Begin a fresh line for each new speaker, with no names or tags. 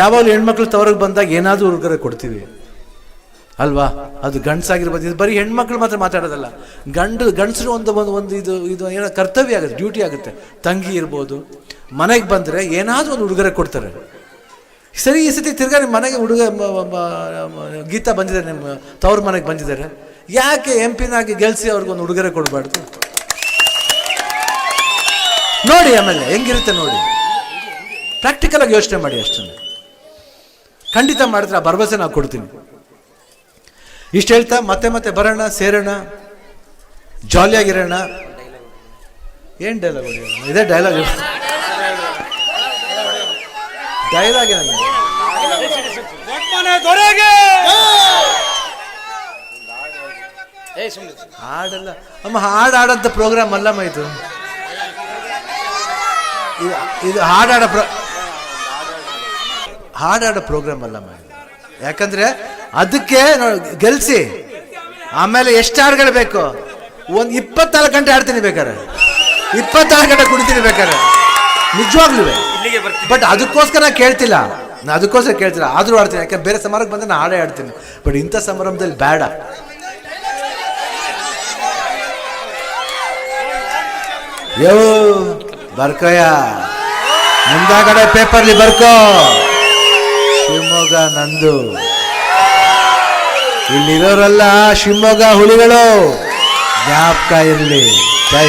ಯಾವಾಗಲೂ ಹೆಣ್ಮಕ್ಳು ತವರಿಗೆ ಬಂದಾಗ ಏನಾದರೂ ಉಡುಗೊರೆ ಕೊಡ್ತೀವಿ. ಅಲ್ವಾ? ಅದು ಗಂಡಸಾಗಿರ್ಬೋದು ಬರೀ ಹೆಣ್ಮಕ್ಳು ಮಾತ್ರ ಮಾತಾಡೋದಲ್ಲ. ಗಂಡು, ಗಂಡಸರು ಒಂದು ಒಂದು ಒಂದು ಇದು ಇದು ಏನೋ ಕರ್ತವ್ಯ ಆಗುತ್ತೆ, ಡ್ಯೂಟಿ ಆಗುತ್ತೆ. ತಂಗಿ ಇರ್ಬೋದು, ಮನೆಗೆ ಬಂದರೆ ಏನಾದರೂ ಒಂದು ಉಡುಗೊರೆ ಕೊಡ್ತಾರೆ. ಸರಿ, ಈ ಸತಿ ತಿರ್ಗಾ ನಿಮ್ಮ ಮನೆಗೆ ಹುಡುಗ ಗೀತಾ ಬಂದಿದ್ದಾರೆ ನಿಮ್ಮ ತವ್ರ ಮನೆಗೆ ಬಂದಿದ್ದಾರೆ. ಯಾಕೆ ಎಂ ಪಿನಾಗಿ ಗೆಲ್ಸಿ ಅವ್ರಿಗೊಂದು ಉಡುಗೊರೆ ಕೊಡಬಾರ್ದು? ನೋಡಿ ಆಮೇಲೆ, ಹೆಂಗಿರುತ್ತೆ ನೋಡಿ. ಪ್ರಾಕ್ಟಿಕಲ್ ಆಗಿ ಯೋಚನೆ ಮಾಡಿ ಅಷ್ಟನ್ನು. ಖಂಡಿತ ಮಾಡಿದ್ರೆ ಆ ಭರವಸೆ ನಾವು ಕೊಡ್ತೀನಿ. ಇಷ್ಟು ಹೇಳ್ತಾ ಮತ್ತೆ ಮತ್ತೆ ಬರೋಣ ಸೇರೋಣ ಜಾಲಿಯಾಗಿರೋಣ ಏನು ಡೈಲಾಗ್ ಇದೇ ಡೈಲಾಗ್ ಡೈಲಾಗ್ ಹಾಡಲ್ಲ. ಅಮ್ಮ ಹಾಡು ಹಾಡಂತ ಪ್ರೋಗ್ರಾಮ್ ಅಲ್ಲಮ್ಮ ಇದು? ಇದು ಹಾಡಾಡ ಪ್ರ ಹಾಡಾಡೋ ಪ್ರೋಗ್ರಾಮ್ ಅಲ್ಲ ಇದು ಯಾಕಂದ್ರೆ ಅದಕ್ಕೆ ಗೆಲ್ಸಿ ಆಮೇಲೆ ಎಷ್ಟು ಹಾಡುಗಳು ಬೇಕು? ಒಂದು ಇಪ್ಪತ್ನಾಲ್ಕು ಗಂಟೆ ಆಡ್ತೀನಿ ಬೇಕಾರೆ ಇಪ್ಪತ್ನಾಲ್ಕು ಗಂಟೆ ಕುಡಿತೀನಿ ಬೇಕಾರೆ ನಿಜವಾಗ್ಲೂ ಬಟ್ ಅದಕ್ಕೋಸ್ಕರ ನಾ ಕೇಳ್ತಿಲ್ಲ. ನಾ ಅದಕ್ಕೋಸ್ಕರ ಕೇಳ್ತಿಲ್ಲ. ಆದರೂ ಆಡ್ತೀನಿ ಯಾಕೆ ಬೇರೆ ಸಮಾರಂಭಕ್ಕೆ ಬಂದ್ರೆ ನಾನು ಹಾಡೇ ಆಡ್ತೀನಿ ಬಟ್ ಇಂಥ ಸಮಾರಂಭದಲ್ಲಿ ಬೇಡ. ಯೋ ಬರ್ಕೋಯ ಮುಂದಾಗಡೆ ಪೇಪರ್ಲಿ ಬರ್ಕೋ. ನಂದು. ಇಲ್ಲಿರೋರೆಲ್ಲ ಶಿವಮೊಗ್ಗ ಹುಲಿಗಳು. ಜ್ಞಾಪಕ ಇರಲಿ. ಜೈ